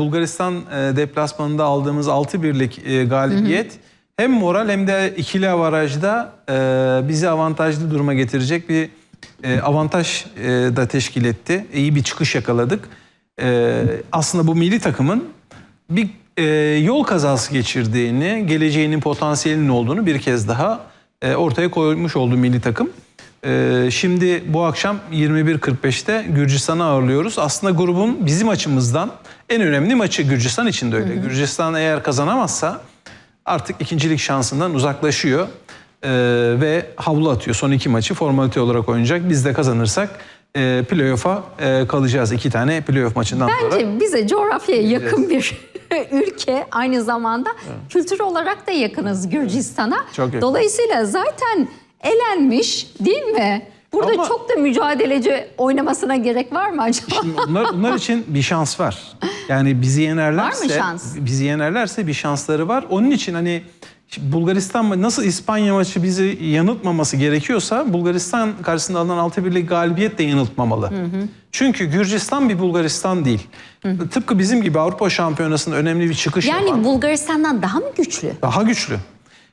Bulgaristan e, deplasmanında aldığımız 6 birlik e, galibiyet hem moral hem de ikili avarajda e, bizi avantajlı duruma getirecek bir avantaj da teşkil etti. İyi bir çıkış yakaladık. Aslında bu milli takımın bir yol kazası geçirdiğini, geleceğinin potansiyelinin olduğunu bir kez daha ortaya koymuş oldu milli takım. E, şimdi bu akşam 21.45'te Gürcistan'ı ağırlıyoruz. Aslında grubun bizim açımızdan en önemli maçı Gürcistan için de öyle. Gürcistan eğer kazanamazsa artık ikincilik şansından uzaklaşıyor e, ve havlu atıyor. Son iki maçı formalite olarak oynayacak. Biz de kazanırsak e, playoff'a e, kalacağız. iki tane playoff maçından sonra. Bence bize coğrafyaya yakın bir ülke aynı zamanda kültür olarak da yakınız Gürcistan'a. Yakın. Dolayısıyla zaten elenmiş değil mi? Burada Ama- çok da mücadeleci oynamasına gerek var mı acaba? Şimdi onlar, onlar için bir şans var. Yani bizi yenerlerse, Var mı şans? bizi yenerlerse bir şansları var. Onun için hani Bulgaristan nasıl İspanya maçı bizi yanıltmaması gerekiyorsa Bulgaristan karşısında alınan 6 birlik galibiyet de yanıltmamalı. Çünkü Gürcistan bir Bulgaristan değil. Tıpkı bizim gibi Avrupa Şampiyonası'nda önemli bir çıkış yapan. Yani Bulgaristan'dan daha mı güçlü? Daha güçlü.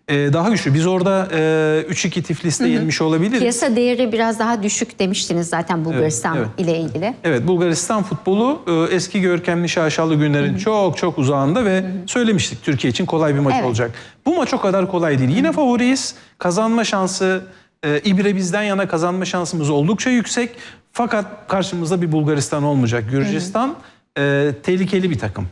Ee, daha güçlü. Biz orada e, 3-2 Tiflis'te yenmiş olabiliriz. Piyasa değeri biraz daha düşük demiştiniz zaten Bulgaristan evet. ile ilgili. Evet Bulgaristan futbolu e, eski görkemli şaşalı günlerin çok çok uzağında ve söylemiştik Türkiye için kolay bir maç Evet. olacak. Bu maç o kadar kolay değil. Yine favoriyiz. Kazanma şansı e, İbre bizden yana kazanma şansımız oldukça yüksek. Fakat karşımızda bir Bulgaristan olmayacak. Gürcistan e, tehlikeli bir takım.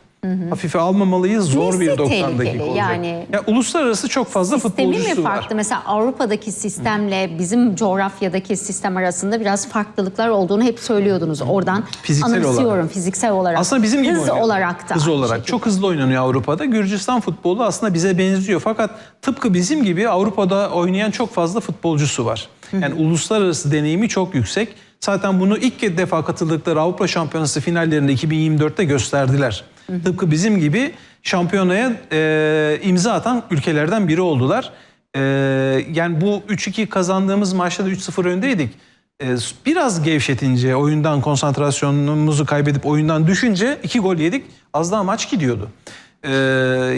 Hafife almamalıyız. Zor Nesi bir 90 tehlikeli? dakika olacak. Yani- ya, uluslararası çok fazla Sistemi mi futbolcusu farklı? var. Mesela Avrupa'daki sistemle bizim coğrafyadaki sistem arasında biraz farklılıklar olduğunu hep söylüyordunuz. Oradan Fiziksel olarak. fiziksel olarak. Aslında bizim gibi Hız olarak da. Hız olarak. şekilde. Çok hızlı oynanıyor Avrupa'da. Gürcistan futbolu aslında bize benziyor. Fakat tıpkı bizim gibi Avrupa'da oynayan çok fazla futbolcusu var. Yani uluslararası deneyimi çok yüksek. Zaten bunu ilk defa katıldıkları Avrupa Şampiyonası finallerinde 2024'te gösterdiler. Tıpkı bizim gibi şampiyonaya e, imza atan ülkelerden biri oldular. E, yani bu 3-2 kazandığımız maçta da 3-0 öndeydik. E, biraz gevşetince, oyundan konsantrasyonumuzu kaybedip oyundan düşünce iki gol yedik. Az daha maç gidiyordu. E,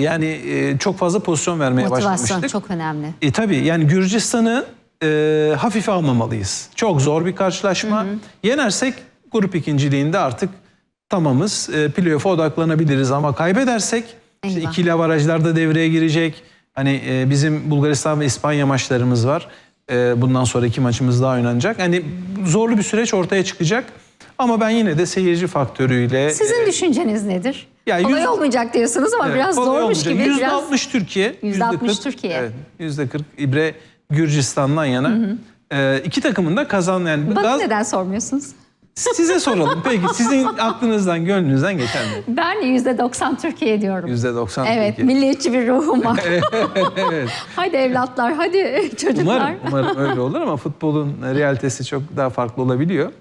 yani e, çok fazla pozisyon vermeye Motivasyon başlamıştık. çok önemli. E tabii yani Gürcistan'ı e, hafife almamalıyız. Çok zor bir karşılaşma. Yenersek grup ikinciliğinde artık tamamız. E, playoff'a odaklanabiliriz ama kaybedersek işte Eyvah. ikili avarajlar da devreye girecek. Hani e, bizim Bulgaristan ve İspanya maçlarımız var. E, bundan sonra iki maçımız daha oynanacak. Hani zorlu bir süreç ortaya çıkacak. Ama ben yine de seyirci faktörüyle... Sizin e, düşünceniz nedir? Ya Kolay yüz- olmayacak diyorsunuz ama Evet, biraz zormuş olmayacak. gibi. Yüzde Biraz... altmış Türkiye. Yüzde altmış kırk- Türkiye. Evet. Yüzde kırk İbre Gürcistan'dan yana. Ee, iki takımın da kazan yani. Bana Gaz- neden sormuyorsunuz? Size soralım. Peki sizin aklınızdan, gönlünüzden geçen mi? Ben yüzde 90 Türkiye diyorum. Yüzde doksan Evet, Türkiye. milliyetçi bir ruhum var. hadi evlatlar, hadi çocuklar. Umarım, umarım öyle olur ama futbolun realitesi çok daha farklı olabiliyor.